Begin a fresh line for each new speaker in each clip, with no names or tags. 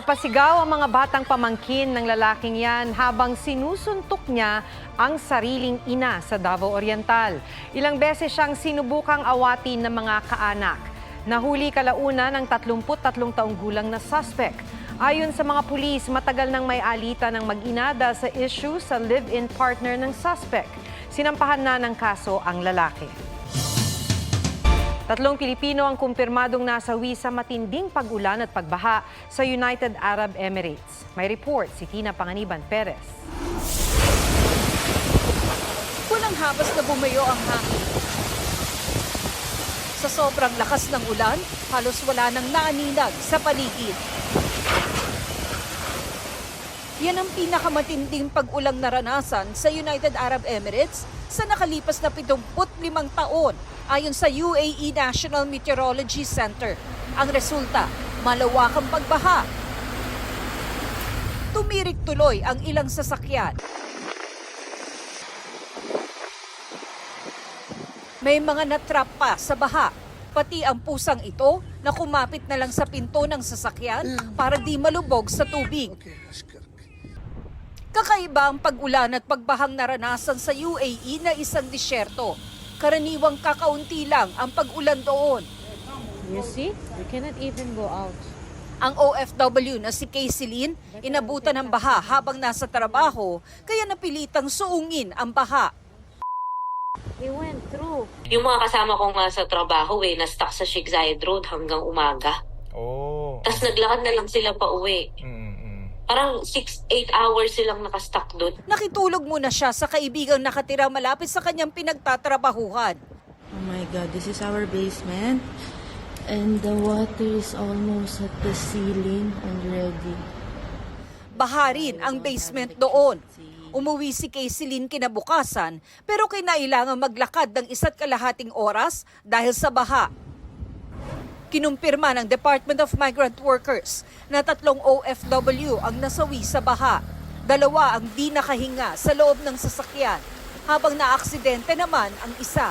Napasigaw ang mga batang pamangkin ng lalaking yan habang sinusuntok niya ang sariling ina sa Davao Oriental. Ilang beses siyang sinubukang awatin ng mga kaanak. Nahuli kalauna ng 33 taong gulang na suspect. Ayon sa mga pulis, matagal nang may alita ng mag-inada sa issue sa live-in partner ng suspect. Sinampahan na ng kaso ang lalaki. Tatlong Pilipino ang kumpirmadong nasawi sa matinding pag-ulan at pagbaha sa United Arab Emirates. May report si Tina Panganiban Perez.
Walang habas na bumayo ang hangin. Sa sobrang lakas ng ulan, halos wala nang naaninag sa paligid. Yan ang pinakamatinding pag-ulang naranasan sa United Arab Emirates sa nakalipas na 75 taon ayon sa UAE National Meteorology Center. Ang resulta, malawakang pagbaha. Tumirik tuloy ang ilang sasakyan. May mga natrap pa sa baha. Pati ang pusang ito na kumapit na lang sa pinto ng sasakyan para di malubog sa tubig. Kakaiba ang pag-ulan at pagbahang naranasan sa UAE na isang disyerto. Karaniwang kakaunti lang ang pag-ulan doon.
You see? We cannot even go out.
Ang OFW na si Casey Lynn, inabutan ng baha habang nasa trabaho, kaya napilitang suungin ang baha.
We went through.
Yung mga kasama ko nga sa trabaho eh, na-stuck sa Shigsayed Road hanggang umaga.
Oh.
Tapos naglakad na lang sila pa uwi.
Mm, mm.
Parang 6-8 hours silang nakastuck doon.
Nakitulog muna siya sa kaibigang nakatira malapit sa kanyang pinagtatrabahuhan.
Oh my god, this is our basement. And the water is almost at the ceiling already.
Baharin ang basement doon. Umuwi si Casey Lynn kinabukasan pero kinailangan maglakad ng isa't kalahating oras dahil sa baha. Kinumpirma ng Department of Migrant Workers na tatlong OFW ang nasawi sa baha. Dalawa ang di nakahinga sa loob ng sasakyan habang naaksidente naman ang isa.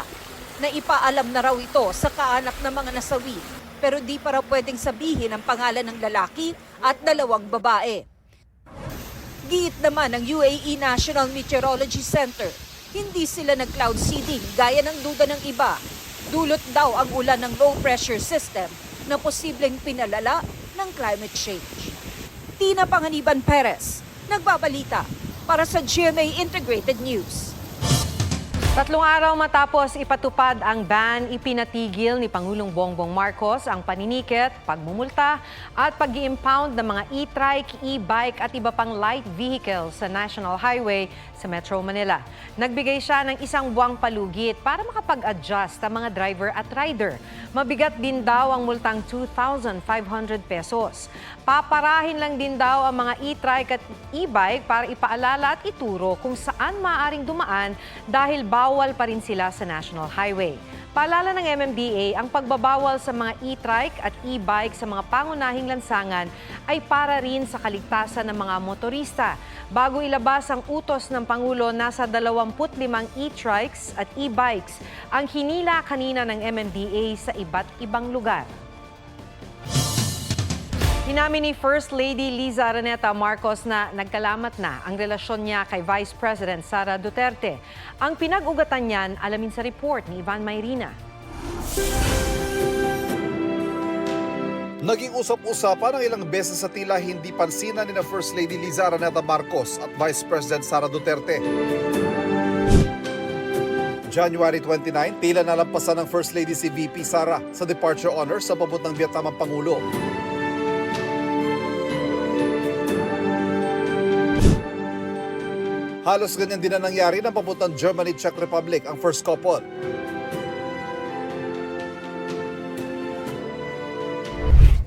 Naipaalam na raw ito sa kaanak ng mga nasawi pero di para pwedeng sabihin ang pangalan ng lalaki at dalawang babae. Giit naman ng UAE National Meteorology Center, hindi sila nag-cloud seeding gaya ng duda ng iba. Dulot daw ang ulan ng low pressure system na posibleng pinalala ng climate change. Tina Panganiban Perez, nagbabalita para sa GMA Integrated News.
Tatlong araw matapos ipatupad ang ban, ipinatigil ni Pangulong Bongbong Marcos ang paninikit, pagmumulta at pag impound ng mga e-trike, e-bike at iba pang light vehicles sa National Highway sa Metro Manila. Nagbigay siya ng isang buwang palugit para makapag-adjust ang mga driver at rider. Mabigat din daw ang multang 2,500 pesos. Paparahin lang din daw ang mga e-trike at e-bike para ipaalala at ituro kung saan maaaring dumaan dahil bawal pa rin sila sa National Highway. Paalala ng MMDA, ang pagbabawal sa mga e-trike at e-bike sa mga pangunahing lansangan ay para rin sa kaligtasan ng mga motorista. Bago ilabas ang utos ng Pangulo, nasa 25 e-trikes at e-bikes ang hinila kanina ng MMDA sa iba't ibang lugar. Inamin ni First Lady Liza Araneta Marcos na nagkalamat na ang relasyon niya kay Vice President Sara Duterte. Ang pinag-ugatan niyan, alamin sa report ni Ivan Mayrina.
Naging usap-usapan ng ilang beses sa tila hindi pansinan ni na First Lady Liza Araneta Marcos at Vice President Sara Duterte. January 29, tila nalampasan ng First Lady si VP Sara sa departure honors sa pabot ng Vietnam ang Pangulo. Halos ganyan din ang nangyari ng papuntang Germany Czech Republic ang first couple.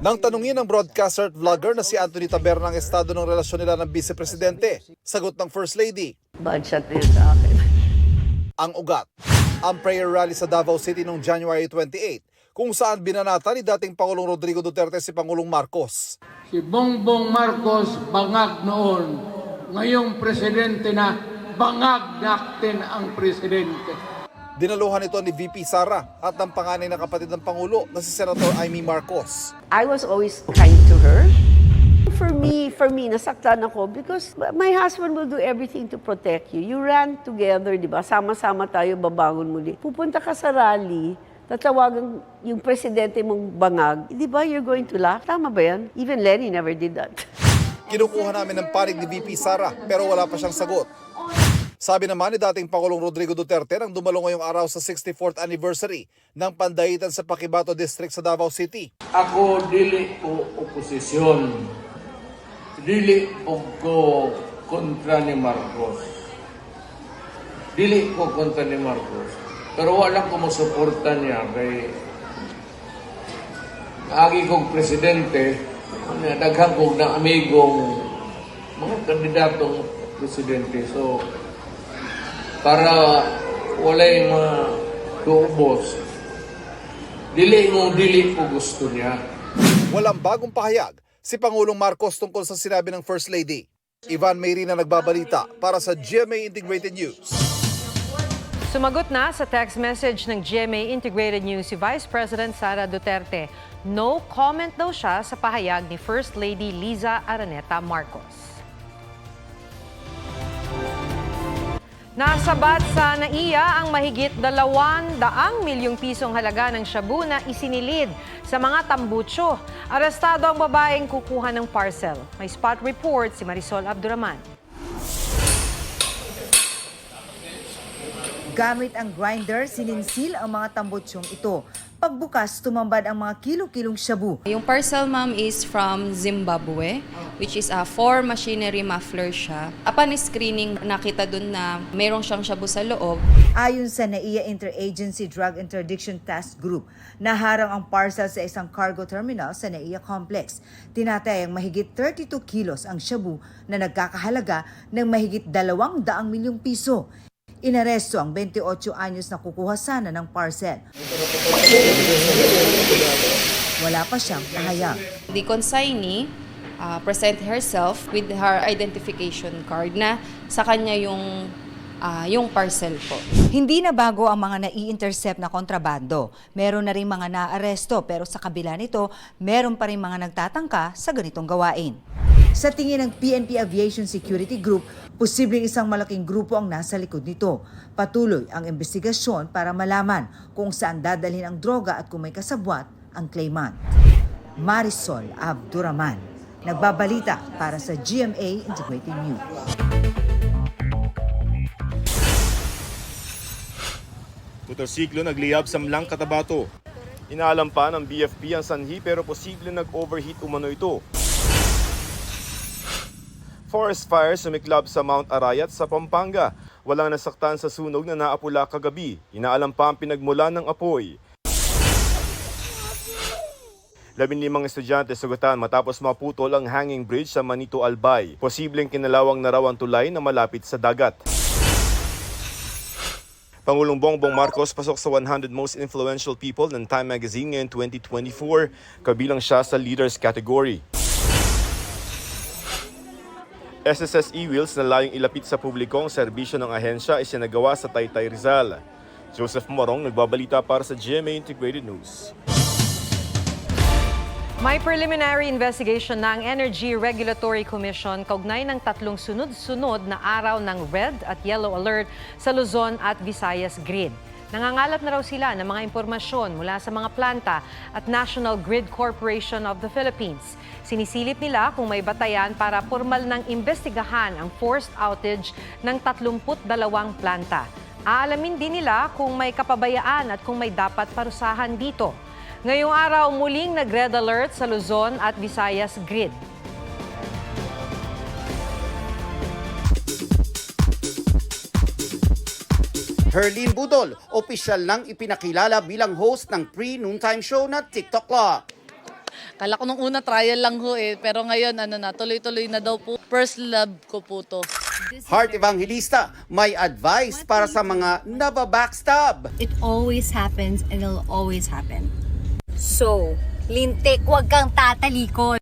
Nang tanungin ng broadcaster at vlogger na si Anthony Taberna ang estado ng relasyon nila ng Vice Presidente, sagot ng First Lady,
Badshot din sa akin.
ang ugat. Ang prayer rally sa Davao City noong January 28, kung saan binanata ni dating Pangulong Rodrigo Duterte si Pangulong Marcos.
Si Bongbong Marcos bangag noon. Ngayong presidente na, bangag natin ang presidente.
Dinaluhan ito ni VP Sara at ng panganay na kapatid ng Pangulo na si Senator Amy Marcos.
I was always kind to her.
for me, for me, nasaktan ako because my husband will do everything to protect you. You ran together, di ba? Sama-sama tayo babangon muli. Pupunta ka sa rally, tatawagan yung presidente mong bangag, di ba you're going to laugh? Tama ba yan? Even Lenny never did that.
Kinukuha namin ng panig ni VP Sara pero wala pa siyang sagot. Sabi naman ni dating Pangulong Rodrigo Duterte nang dumalo ngayong araw sa 64th anniversary ng pandaitan sa Paquibato District sa Davao City.
Ako dili ko oposisyon. Dili ko kontra ni Marcos. Dili ko kontra ni Marcos. Pero wala ko musuporta niya kay agi kong presidente, na daghang kong na amigong mga kandidatong presidente. So, para walay mga tuubos, dili mo dili ko gusto niya.
Walang bagong pahayag si Pangulong Marcos tungkol sa sinabi ng First Lady. Ivan Mayrina nagbabalita para sa GMA Integrated News.
Sumagot na sa text message ng GMA Integrated News si Vice President Sara Duterte. No comment daw siya sa pahayag ni First Lady Liza Araneta Marcos. Nasabat sa NAIA ang mahigit dalawan daang milyong pisong halaga ng shabu na isinilid sa mga tambutso. Arestado ang babaeng kukuha ng parcel. May spot report si Marisol Abduraman.
Gamit ang grinder, sininsil ang mga tambutsyong ito. Pagbukas, tumambad ang mga kilo-kilong shabu.
Yung parcel, ma'am, is from Zimbabwe, which is a four machinery muffler siya. Upon screening, nakita dun na mayroong siyang shabu sa loob.
Ayon sa NAIA Interagency Drug Interdiction Task Group, naharang ang parcel sa isang cargo terminal sa NAIA Complex. Tinatayang mahigit 32 kilos ang shabu na nagkakahalaga ng mahigit 200 milyong piso. Inaresto ang 28 anyos na kukuha sana ng parcel. Wala pa siyang nahayag.
The consignee uh, present herself with her identification card na sa kanya yung ah, yung parcel po.
Hindi na bago ang mga nai-intercept na kontrabando. Meron na rin mga naaresto pero sa kabila nito, meron pa rin mga nagtatangka sa ganitong gawain. Sa tingin ng PNP Aviation Security Group, posibleng isang malaking grupo ang nasa likod nito. Patuloy ang investigasyon para malaman kung saan dadalhin ang droga at kung may kasabwat ang claimant. Marisol Abduraman, nagbabalita para sa GMA Integrated News.
Motorsiklo nagliyab sa Mlang Katabato. Inaalam pa ng BFP ang sanhi pero posible nag-overheat umano ito. Forest fire sumiklab sa Mount Arayat sa Pampanga. Walang nasaktan sa sunog na naapula kagabi. Inaalam pa ang pinagmulan ng apoy. Labinlimang estudyante sugatan matapos maputol ang hanging bridge sa Manito Albay. Posibleng kinalawang na raw ang tulay na malapit sa dagat. Pangulong Bongbong Marcos pasok sa 100 most influential people ng Time Magazine ngayon 2024. Kabilang siya sa leaders category. SSS e-wheels na layong ilapit sa publiko ang serbisyo ng ahensya ay sinagawa sa Taytay Rizal. Joseph Morong nagbabalita para sa GMA Integrated News.
May preliminary investigation ng Energy Regulatory Commission kaugnay ng tatlong sunod-sunod na araw ng red at yellow alert sa Luzon at Visayas grid. Nangangalap na raw sila ng mga impormasyon mula sa mga planta at National Grid Corporation of the Philippines. Sinisilip nila kung may batayan para formal ng imbestigahan ang forced outage ng 32 planta. Aalamin din nila kung may kapabayaan at kung may dapat parusahan dito. Ngayong araw, muling nag-red alert sa Luzon at Visayas grid.
Herlin Budol, opisyal nang ipinakilala bilang host ng pre-noontime show na TikTok Clock.
Kala ko nung una trial lang ho eh, pero ngayon ano na, tuloy-tuloy na daw po. First love ko po to.
Heart Evangelista, may advice para sa mga nababackstab.
It always happens and it'll always happen. So, lintik, wag kang tatalikod.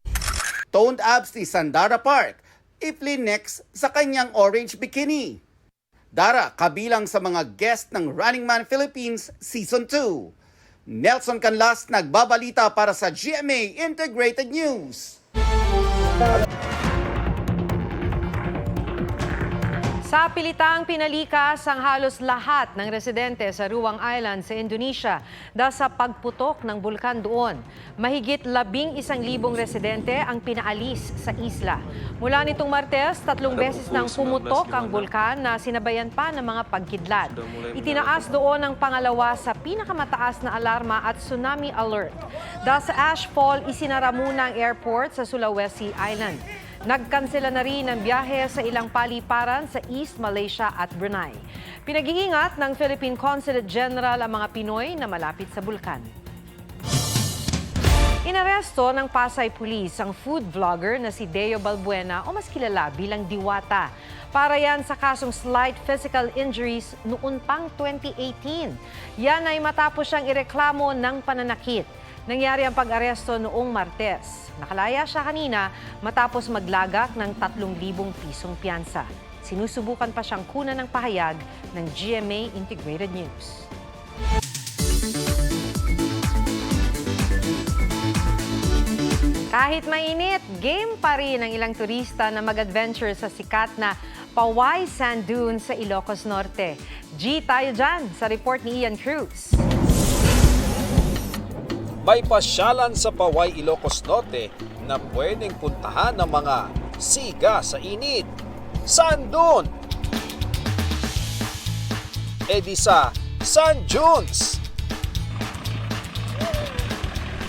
Toned abs ni Sandara Park, next sa kanyang orange bikini. Dara, kabilang sa mga guest ng Running Man Philippines Season 2. Nelson Canlas nagbabalita para sa GMA Integrated News.
Sa pilitang pinalikas ang halos lahat ng residente sa Ruwang Island sa Indonesia dahil sa pagputok ng bulkan doon. Mahigit labing isang libong residente ang pinaalis sa isla. Mula nitong Martes, tatlong beses nang pumutok ang bulkan na sinabayan pa ng mga pagkidlat. Itinaas doon ang pangalawa sa pinakamataas na alarma at tsunami alert. Dahil sa ashfall, isinara muna ang airport sa Sulawesi Island. Nagkansela na rin ang biyahe sa ilang paliparan sa East Malaysia at Brunei. Pinag-iingat ng Philippine Consulate General ang mga Pinoy na malapit sa bulkan. Inaresto ng Pasay Police ang food vlogger na si Deo Balbuena o mas kilala bilang Diwata. Para yan sa kasong slight physical injuries noon pang 2018. Yan ay matapos siyang ireklamo ng pananakit. Nangyari ang pag-aresto noong Martes. Nakalaya siya kanina matapos maglagak ng 3,000 pisong piyansa. Sinusubukan pa siyang kunan ng pahayag ng GMA Integrated News. Kahit mainit, game pa rin ang ilang turista na mag-adventure sa sikat na Paway Sand Dune sa Ilocos Norte. G tayo dyan sa report ni Ian Cruz.
May pasyalan sa Paway, Ilocos Norte na pwedeng puntahan ng mga siga sa init. Saan doon? E di sa San Junes.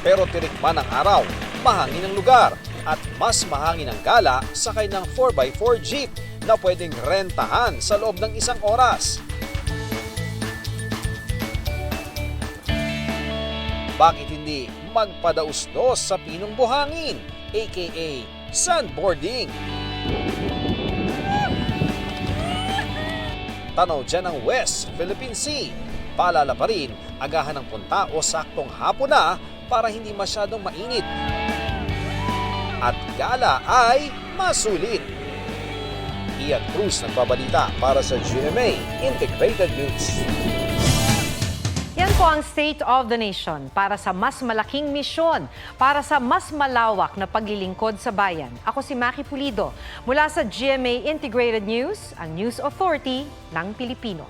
Pero tinikman ng araw, mahangin ang lugar at mas mahangin ang gala sakay ng 4x4 jeep na pwedeng rentahan sa loob ng isang oras. bakit hindi magpadausdos sa pinong buhangin, aka sandboarding? Tanaw dyan ang West Philippine Sea. Paalala pa rin, agahan ng punta o saktong hapon na para hindi masyadong mainit. At gala ay masulit. Ian Cruz nagbabalita para sa GMA Integrated News.
Po ang State of the Nation para sa mas malaking misyon, para sa mas malawak na paglilingkod sa bayan. Ako si Maki Pulido mula sa GMA Integrated News, ang News Authority ng Pilipino.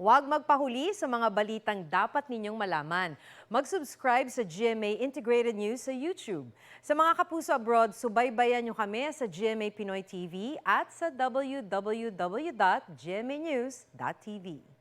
Huwag magpahuli sa mga balitang dapat ninyong malaman. Mag-subscribe sa GMA Integrated News sa YouTube. Sa mga kapuso abroad, subaybayan nyo kami sa GMA Pinoy TV at sa www.gmanews.tv.